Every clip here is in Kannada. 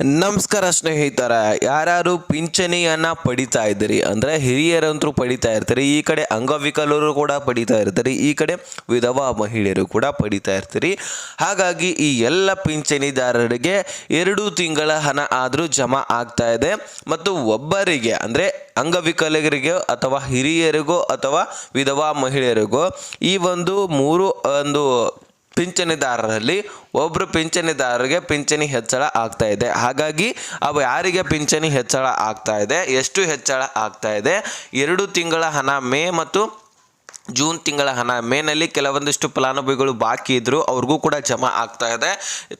ನಮಸ್ಕಾರ ಸ್ನೇಹಿತರ ಯಾರು ಪಿಂಚಣಿಯನ್ನ ಪಡಿತಾ ಇದ್ದೀರಿ? ಅಂದರೆ ಹಿರಿಯರಂತರೂ ಪಡಿತಾ ಇರ್ತಾರೆ, ಈ ಕಡೆ ಅಂಗವಿಕಲರು ಕೂಡ ಪಡಿತಾ ಇರ್ತಾರೆ, ಈ ಕಡೆ ವಿಧವಾ ಮಹಿಳೆಯರು ಕೂಡ ಪಡಿತಾ ಇರ್ತೀರಿ. ಹಾಗಾಗಿ ಈ ಎಲ್ಲ ಪಿಂಚಣಿದಾರರಿಗೆ ಎರಡು ತಿಂಗಳ ಹಣ ಆದರೂ ಜಮಾ ಆಗ್ತಾ ಇದೆ. ಮತ್ತು ಒಬ್ಬರಿಗೆ, ಅಂದರೆ ಅಂಗವಿಕಲರಿಗೆ ಅಥವಾ ಹಿರಿಯರಿಗೋ ಅಥವಾ ವಿಧವಾ ಮಹಿಳೆಯರಿಗೋ, ಈ ಒಂದು ಮೂರು, ಒಂದು ಪಿಂಚಣಿದಾರರಲ್ಲಿ ಒಬ್ಬರು ಪಿಂಚಣಿದಾರರಿಗೆ ಪಿಂಚಣಿ ಹೆಚ್ಚಳ ಆಗ್ತಾ ಇದೆ. ಹಾಗಾಗಿ ಅವು ಯಾರಿಗೆ ಪಿಂಚಣಿ ಹೆಚ್ಚಳ ಆಗ್ತಾ ಇದೆ? ಎಷ್ಟು ಹೆಚ್ಚಳ ಆಗ್ತಾ ಇದೆ? ಎರಡು ತಿಂಗಳ ಹಣ ಮೇ ಮತ್ತು ಜೂನ್ ತಿಂಗಳ ಹಣ. ಮೇನಲ್ಲಿ ಕೆಲವೊಂದಿಷ್ಟು ಫಲಾನುಭವಿಗಳು ಬಾಕಿ ಇದ್ದರು ಅವ್ರಿಗೂ ಕೂಡ ಜಮಾ ಆಗ್ತಾ ಇದೆ.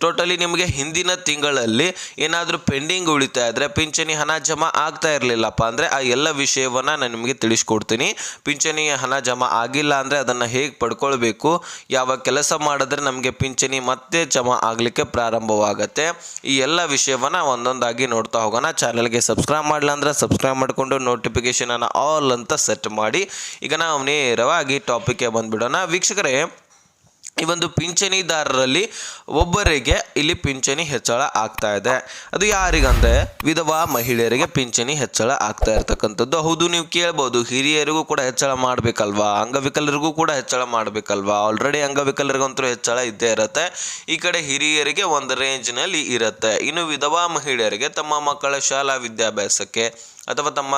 ಟೋಟಲಿ ನಿಮಗೆ ಹಿಂದಿನ ತಿಂಗಳಲ್ಲಿ ಏನಾದರೂ ಪೆಂಡಿಂಗ್ ಉಳಿತಾ ಇದ್ರೆ ಪಿಂಚಣಿ ಹಣ ಜಮಾ ಆಗ್ತಾ ಇರಲಿಲ್ಲಪ್ಪ ಅಂದರೆ ಆ ಎಲ್ಲ ವಿಷಯವನ್ನು ನಾನು ನಿಮಗೆ ತಿಳಿಸ್ಕೊಡ್ತೀನಿ. ಪಿಂಚಣಿ ಹಣ ಜಮಾ ಆಗಿಲ್ಲ ಅಂದರೆ ಅದನ್ನು ಹೇಗೆ ಪಡ್ಕೊಳ್ಬೇಕು? ಯಾವ ಕೆಲಸ ಮಾಡಿದ್ರೆ ನಮಗೆ ಪಿಂಚಣಿ ಮತ್ತೆ ಜಮಾ ಆಗಲಿಕ್ಕೆ ಪ್ರಾರಂಭವಾಗುತ್ತೆ? ಈ ಎಲ್ಲ ವಿಷಯವನ್ನು ಒಂದೊಂದಾಗಿ ನೋಡ್ತಾ ಹೋಗೋಣ. ಚಾನಲ್ಗೆ ಸಬ್ಸ್ಕ್ರೈಬ್ ಮಾಡಲ್ಲ ಅಂದರೆ ಸಬ್ಸ್ಕ್ರೈಬ್ ಮಾಡಿಕೊಂಡು ನೋಟಿಫಿಕೇಷನನ್ನು ಆಲ್ ಅಂತ ಸೆಟ್ ಮಾಡಿ. ಈಗ ನಾವು ನೇರವಾಗಿ ಟಾಪಿಕ್ಗೆ ಬಂದ್ಬಿಡೋಣ. ವೀಕ್ಷಕರೇ, ಈ ಒಂದು ಪಿಂಚಣಿದಾರರಲ್ಲಿ ಒಬ್ಬರಿಗೆ ಇಲ್ಲಿ ಪಿಂಚಣಿ ಹೆಚ್ಚಳ ಆಗ್ತಾ ಇದೆ. ಅದು ಯಾರಿಗಂದ್ರೆ ವಿಧವಾ ಮಹಿಳೆಯರಿಗೆ ಪಿಂಚಣಿ ಹೆಚ್ಚಳ ಆಗ್ತಾ ಇರ್ತಕ್ಕಂಥದ್ದು. ಹೌದು, ನೀವು ಕೇಳ್ಬೋದು, ಹಿರಿಯರಿಗೂ ಕೂಡ ಹೆಚ್ಚಳ ಮಾಡಬೇಕಲ್ವಾ? ಅಂಗವಿಕಲರಿಗೂ ಕೂಡ ಹೆಚ್ಚಳ ಮಾಡಬೇಕಲ್ವಾ? ಆಲ್ರೆಡಿ ಅಂಗವಿಕಲರಿಗಂತೂ ಹೆಚ್ಚಳ ಇದ್ದೇ ಇರುತ್ತೆ. ಈ ಕಡೆ ಹಿರಿಯರಿಗೆ ಒಂದು ರೇಂಜ್ನಲ್ಲಿ ಇರುತ್ತೆ. ಇನ್ನು ವಿಧವಾ ಮಹಿಳೆಯರಿಗೆ ತಮ್ಮ ಮಕ್ಕಳ ಶಾಲಾ ವಿದ್ಯಾಭ್ಯಾಸಕ್ಕೆ ಅಥವಾ ತಮ್ಮ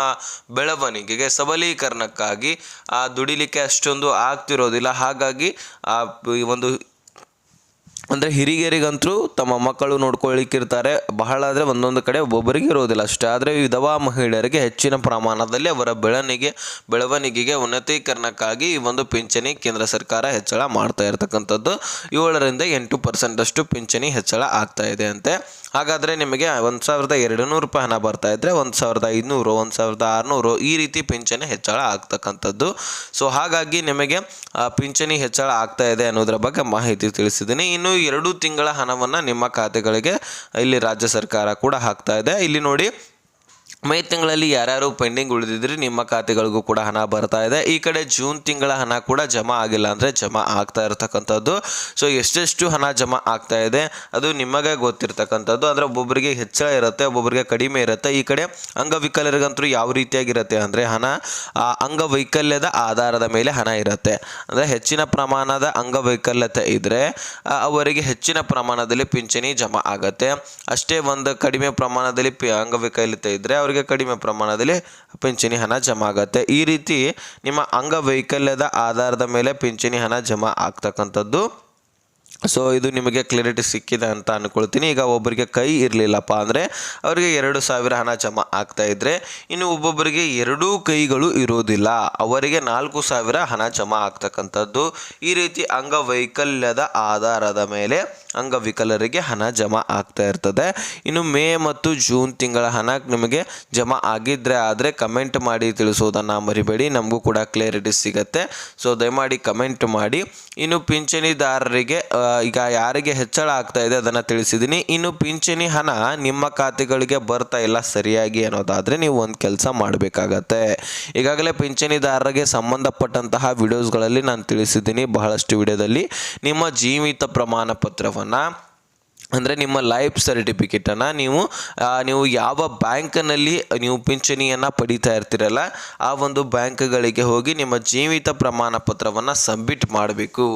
ಬೆಳವಣಿಗೆಗೆ ಸಬಲೀಕರಣಕ್ಕಾಗಿ ಆ ದುಡಿಲಿಕ್ಕೆ ಅಷ್ಟೊಂದು ಆಗ್ತಿರೋದಿಲ್ಲ. ಹಾಗಾಗಿ ಆ ಒಂದು ಅಂದರೆ ಹಿರಿಯರಿಗಂತೂ ತಮ್ಮ ಮಕ್ಕಳು ನೋಡ್ಕೊಳ್ಳಿಕ್ಕಿರ್ತಾರೆ ಬಹಳ ಆದರೆ ಒಂದೊಂದು ಕಡೆ ಒಬ್ಬೊಬ್ಬರಿಗೆ ಇರೋದಿಲ್ಲ ಅಷ್ಟೇ. ಆದರೆ ವಿಧವಾ ಮಹಿಳೆಯರಿಗೆ ಹೆಚ್ಚಿನ ಪ್ರಮಾಣದಲ್ಲಿ ಅವರ ಬೆಳವಣಿಗೆ, ಬೆಳವಣಿಗೆಗೆ ಉನ್ನತೀಕರಣಕ್ಕಾಗಿ ಈ ಒಂದು ಪಿಂಚಣಿ ಕೇಂದ್ರ ಸರ್ಕಾರ ಹೆಚ್ಚಳ ಮಾಡ್ತಾ ಇರತಕ್ಕಂಥದ್ದು. ಏಳರಿಂದ ಎಂಟು ಪರ್ಸೆಂಟಷ್ಟು ಪಿಂಚಣಿ ಹೆಚ್ಚಳ ಆಗ್ತಾ ಇದೆ ಅಂತೆ. ಹಾಗಾದರೆ ನಿಮಗೆ ಒಂದು ಸಾವಿರದ ಎರಡು ನೂರು ರೂಪಾಯಿ ಹಣ ಬರ್ತಾ ಇದ್ದರೆ ಒಂದು ಸಾವಿರದ ಐದುನೂರು, ಒಂದು ಸಾವಿರದ ಆರುನೂರು ಈ ರೀತಿ ಪಿಂಚಣಿ ಹೆಚ್ಚಳ ಆಗ್ತಕ್ಕಂಥದ್ದು. ಸೊ ಹಾಗಾಗಿ ನಿಮಗೆ ಪಿಂಚಣಿ ಹೆಚ್ಚಳ ಆಗ್ತಾ ಇದೆ ಅನ್ನೋದರ ಬಗ್ಗೆ ಮಾಹಿತಿ ತಿಳಿಸಿದ್ದೀನಿ. ಇನ್ನು ಎರಡು ತಿಂಗಳ ಹಣವನ್ನು ನಿಮ್ಮ ಖಾತೆಗಳಿಗೆ ಇಲ್ಲಿ ರಾಜ್ಯ ಸರ್ಕಾರ ಕೂಡ ಹಾಕ್ತಾ ಇದೆ. ಇಲ್ಲಿ ನೋಡಿ ಮೇ ತಿಂಗಳಲ್ಲಿ ಯಾರ್ಯಾರು ಪೆಂಡಿಂಗ್ ಉಳಿದಿದ್ರೆ ನಿಮ್ಮ ಖಾತೆಗಳಿಗೂ ಕೂಡ ಹಣ ಬರ್ತಾ ಇದೆ. ಈ ಕಡೆ ಜೂನ್ ತಿಂಗಳ ಹಣ ಕೂಡ ಜಮಾ ಆಗಿಲ್ಲ ಅಂದರೆ ಜಮಾ ಆಗ್ತಾ ಇರತಕ್ಕಂಥದ್ದು. ಸೊ ಎಷ್ಟೆಷ್ಟು ಹಣ ಜಮಾ ಆಗ್ತಾ ಇದೆ ಅದು ನಿಮಗೆ ಗೊತ್ತಿರ್ತಕ್ಕಂಥದ್ದು. ಅಂದರೆ ಒಬ್ಬೊಬ್ಬರಿಗೆ ಹೆಚ್ಚಳ ಇರುತ್ತೆ ಒಬ್ಬೊಬ್ಬರಿಗೆ ಕಡಿಮೆ ಇರುತ್ತೆ. ಈ ಕಡೆ ಅಂಗವಿಕಲರಿಗಂತೂ ಯಾವ ರೀತಿಯಾಗಿರುತ್ತೆ ಅಂದರೆ ಹಣ, ಆ ಅಂಗವೈಕಲ್ಯದ ಆಧಾರದ ಮೇಲೆ ಹಣ ಇರುತ್ತೆ. ಅಂದರೆ ಹೆಚ್ಚಿನ ಪ್ರಮಾಣದ ಅಂಗವೈಕಲ್ಯತೆ ಇದ್ದರೆ ಅವರಿಗೆ ಹೆಚ್ಚಿನ ಪ್ರಮಾಣದಲ್ಲಿ ಪಿಂಚಣಿ ಜಮಾ ಆಗುತ್ತೆ. ಅಷ್ಟೇ ಒಂದು ಕಡಿಮೆ ಪ್ರಮಾಣದಲ್ಲಿ ಅಂಗವೈಕಲ್ಯತೆ ಇದ್ದರೆ ಕಡಿಮೆ ಪ್ರಮಾಣದಲ್ಲಿ ಪಿಂಚಣಿ ಹಣ ಜಮಾ ಆಗುತ್ತೆ. ಈ ರೀತಿ ನಿಮ್ಮ ಅಂಗವೈಕಲ್ಯದ ಆಧಾರದ ಮೇಲೆ ಪಿಂಚಣಿ ಹಣ ಜಮಾ ಆಗ್ತಕ್ಕಂಥದ್ದು. ಸೊ ಇದು ನಿಮಗೆ ಕ್ಲಿಯರಿಟಿ ಸಿಕ್ಕಿದೆ ಅಂತ ಅಂದ್ಕೊಳ್ತೀನಿ ಈಗ ಒಬ್ಬರಿಗೆ ಕೈ ಇರಲಿಲ್ಲಪ್ಪ ಅಂದರೆ ಅವರಿಗೆ ಎರಡು ಸಾವಿರ ಹಣ ಜಮಾ ಆಗ್ತಾ ಇದ್ದರೆ ಇನ್ನು ಒಬ್ಬೊಬ್ಬರಿಗೆ ಎರಡೂ ಕೈಗಳು ಇರೋದಿಲ್ಲ. ಅವರಿಗೆ ನಾಲ್ಕು ಸಾವಿರ ಹಣ ಜಮಾ ಆಗ್ತಕ್ಕಂಥದ್ದು. ಈ ರೀತಿ ಅಂಗವೈಕಲ್ಯದ ಆಧಾರದ ಮೇಲೆ ಅಂಗವಿಕಲರಿಗೆ ಹಣ ಜಮಾ ಆಗ್ತಾ ಇರ್ತದೆ. ಇನ್ನು ಮೇ ಮತ್ತು ಜೂನ್ ತಿಂಗಳ ಹಣ ನಿಮಗೆ ಜಮಾ ಆಗಿದ್ರೆ ಆದರೆ ಕಮೆಂಟ್ ಮಾಡಿ ತಿಳಿಸೋದನ್ನು ಮರಿಬೇಡಿ. ನಮಗೂ ಕೂಡ ಕ್ಲಿಯರಿಟಿ ಸಿಗುತ್ತೆ. ಸೊ ದಯಮಾಡಿ ಕಮೆಂಟ್ ಮಾಡಿ. ಇನ್ನು ಪಿಂಚಣಿದಾರರಿಗೆ ಈಗ ಯಾರಿಗೆ ಹೆಚ್ಚಳ ಆಗ್ತಾ ಇದೆ ಅದನ್ನು ತಿಳಿಸಿದ್ದೀನಿ ಇನ್ನು ಪಿಂಚಣಿ ಹಣ ನಿಮ್ಮ ಖಾತೆಗಳಿಗೆ ಬರ್ತಾ ಇಲ್ಲ ಸರಿಯಾಗಿ ಅನ್ನೋದಾದರೆ ನೀವು ಒಂದು ಕೆಲಸ ಮಾಡಬೇಕಾಗತ್ತೆ. ಈಗಾಗಲೇ ಪಿಂಚಣಿದಾರರಿಗೆ ಸಂಬಂಧಪಟ್ಟಂತಹ ವಿಡಿಯೋಸ್ಗಳಲ್ಲಿ ನಾನು ತಿಳಿಸಿದ್ದೀನಿ ಬಹಳಷ್ಟು ವಿಡಿಯೋದಲ್ಲಿ ನಿಮ್ಮ ಜೀವಿತ ಪ್ರಮಾಣ telefonar ಅಂದರೆ ನಿಮ್ಮ ಲೈಫ್ ಸರ್ಟಿಫಿಕೇಟನ್ನು ನೀವು ನೀವು ಯಾವ ಬ್ಯಾಂಕ್ನಲ್ಲಿ ನೀವು ಪಿಂಚಣಿಯನ್ನು ಪಡೀತಾ ಇರ್ತೀರಲ್ಲ, ಆ ಒಂದು ಬ್ಯಾಂಕ್ಗಳಿಗೆ ಹೋಗಿ ನಿಮ್ಮ ಜೀವಿತ ಪ್ರಮಾಣ ಪತ್ರವನ್ನು ಸಬ್ಮಿಟ್ ಮಾಡಬೇಕು.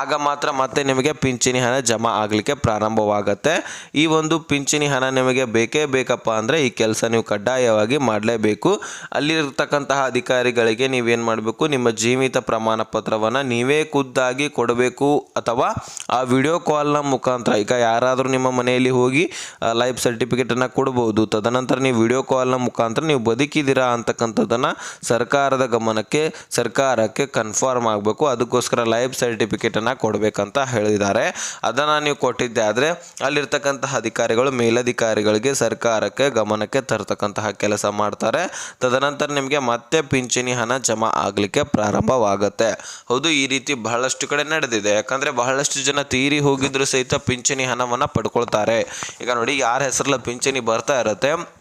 ಆಗ ಮಾತ್ರ ಮತ್ತೆ ನಿಮಗೆ ಪಿಂಚಣಿ ಹಣ ಜಮಾ ಆಗಲಿಕ್ಕೆ ಪ್ರಾರಂಭವಾಗುತ್ತೆ. ಈ ಒಂದು ಪಿಂಚಣಿ ಹಣ ನಿಮಗೆ ಬೇಕೇ ಬೇಕಪ್ಪ ಅಂದರೆ ಈ ಕೆಲಸ ನೀವು ಕಡ್ಡಾಯವಾಗಿ ಮಾಡಲೇಬೇಕು. ಅಲ್ಲಿರ್ತಕ್ಕಂತಹ ಅಧಿಕಾರಿಗಳಿಗೆ ನೀವೇನು ಮಾಡಬೇಕು, ನಿಮ್ಮ ಜೀವಿತ ಪ್ರಮಾಣ ಪತ್ರವನ್ನು ನೀವೇ ಖುದ್ದಾಗಿ ಕೊಡಬೇಕು. ಅಥವಾ ಆ ವಿಡಿಯೋ ಕಾಲ್ನ ಮುಖಾಂತರ, ಈಗ ಯಾರಾದರೂ ನಿಮ್ಮ ಮನೆಯಲ್ಲಿ ಹೋಗಿ ಲೈಫ್ ಸರ್ಟಿಫಿಕೇಟನ್ನು ಕೊಡ್ಬೋದು. ತದನಂತರ ನೀವು ವಿಡಿಯೋ ಕಾಲ್ನ ಮುಖಾಂತರ ನೀವು ಬದುಕಿದ್ದೀರಾ ಅಂತಕ್ಕಂಥದ್ದನ್ನು ಸರ್ಕಾರದ ಗಮನಕ್ಕೆ, ಸರ್ಕಾರಕ್ಕೆ ಕನ್ಫರ್ಮ್ ಆಗಬೇಕು. ಅದಕ್ಕೋಸ್ಕರ ಲೈಫ್ ಸರ್ಟಿಫಿಕೇಟನ್ನು ಕೊಡಬೇಕಂತ ಹೇಳಿದ್ದಾರೆ. ಅದನ್ನು ನೀವು ಕೊಟ್ಟಿದ್ದೆ ಆದರೆ, ಅಲ್ಲಿರ್ತಕ್ಕಂತಹ ಅಧಿಕಾರಿಗಳು, ಮೇಲಧಿಕಾರಿಗಳಿಗೆ ಸರ್ಕಾರಕ್ಕೆ ಗಮನಕ್ಕೆ ತರ್ತಕ್ಕಂತಹ ಕೆಲಸ ಮಾಡ್ತಾರೆ. ತದನಂತರ ನಿಮಗೆ ಮತ್ತೆ ಪಿಂಚಣಿ ಹಣ ಜಮಾ ಆಗಲಿಕ್ಕೆ ಪ್ರಾರಂಭವಾಗುತ್ತೆ. ಹೌದು, ಈ ರೀತಿ ಬಹಳಷ್ಟು ಕಡೆ ನಡೆದಿದೆ. ಯಾಕಂದರೆ ಬಹಳಷ್ಟು ಜನ ತೀರಿ ಹೋಗಿದ್ರು ಸಹಿತ ಪಿಂಚಣಿ ಹಣವನ್ನು ಪಡ್ಕೊಳ್ತಾರೆ. ಈಗ ನೋಡಿ ಯಾರ ಹೆಸರಲ್ಲ ಪಿಂಚಣಿ ಬರ್ತಾ ಇರುತ್ತೆ?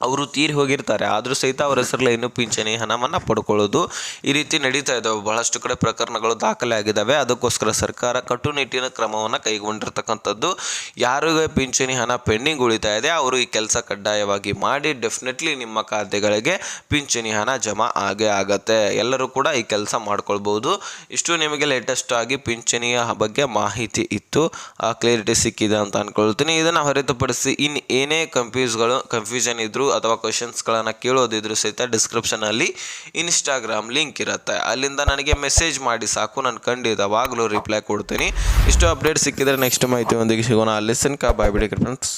ಅವರು ತೀರಿ ಹೋಗಿರ್ತಾರೆ. ಆದರೂ ಸಹಿತ ಅವರ ಹೆಸರಲ್ಲಿ ಇನ್ನೂ ಪಿಂಚಣಿ ಹಣವನ್ನು ಪಡ್ಕೊಳ್ಳೋದು ಈ ರೀತಿ ನಡೀತಾ ಇದ್ದಾವೆ ಬಹಳಷ್ಟು ಕಡೆ ಪ್ರಕರಣಗಳು ದಾಖಲೆ ಆಗಿದ್ದಾವೆ ಅದಕ್ಕೋಸ್ಕರ ಸರ್ಕಾರ ಕಟ್ಟುನಿಟ್ಟಿನ ಕ್ರಮವನ್ನು ಕೈಗೊಂಡಿರ್ತಕ್ಕಂಥದ್ದು. ಯಾರಿಗೆ ಪಿಂಚಣಿ ಹಣ ಪೆಂಡಿಂಗ್ ಉಳಿತಾ ಇದೆ. ಅವರು ಈ ಕೆಲಸ ಕಡ್ಡಾಯವಾಗಿ ಮಾಡಿ ಡೆಫಿನೆಟ್ಲಿ ನಿಮ್ಮ ಖಾತೆಗಳಿಗೆ ಪಿಂಚಣಿ ಹಣ ಜಮಾ ಆಗೇ ಆಗತ್ತೆ. ಎಲ್ಲರೂ ಕೂಡ ಈ ಕೆಲಸ ಮಾಡ್ಕೊಳ್ಬೋದು. ಇಷ್ಟು ನಿಮಗೆ ಲೇಟೆಸ್ಟ್ ಆಗಿ ಪಿಂಚಣಿಯ ಬಗ್ಗೆ ಮಾಹಿತಿ ಇತ್ತು. ಕ್ಲಿಯರಿಟಿ ಸಿಕ್ಕಿದೆ ಅಂತ ಅಂದ್ಕೊಳ್ತೀನಿ ಇದನ್ನು ಹೊರತುಪಡಿಸಿ ಇನ್ನು ಏನೇ ಕನ್ಫ್ಯೂಸ್ಗಳು ಕನ್ಫ್ಯೂಷನ್ ಇದ್ದರೂ ಅಥವಾ ಕ್ವಶನ್ಸ್ಗಳನ್ನು ಕೇಳೋದಿದ್ರು ಸಹಿತ ಡಿಸ್ಕ್ರಿಪ್ಷನಲ್ಲಿ ಇನ್ಸ್ಟಾಗ್ರಾಮ್ ಲಿಂಕ್ ಇರುತ್ತೆ. ಅಲ್ಲಿಂದ ನನಗೆ ಮೆಸೇಜ್ ಮಾಡಿ ಸಾಕು, ನಾನು ಖಂಡಿತವಾಗಲೂ ರಿಪ್ಲೈ ಕೊಡ್ತೀನಿ. ಇಷ್ಟು ಅಪ್ಡೇಟ್ ಸಿಕ್ಕಿದ್ರೆ ನೆಕ್ಸ್ಟ್ ಮಾಹಿತಿ ಒಂದಿಗೆ ಸಿಗೋಣ. ಅಲ್ಲಿ ತನಕ ಬಾಯ್ ಬಿಡಿ ಫ್ರೆಂಡ್ಸ್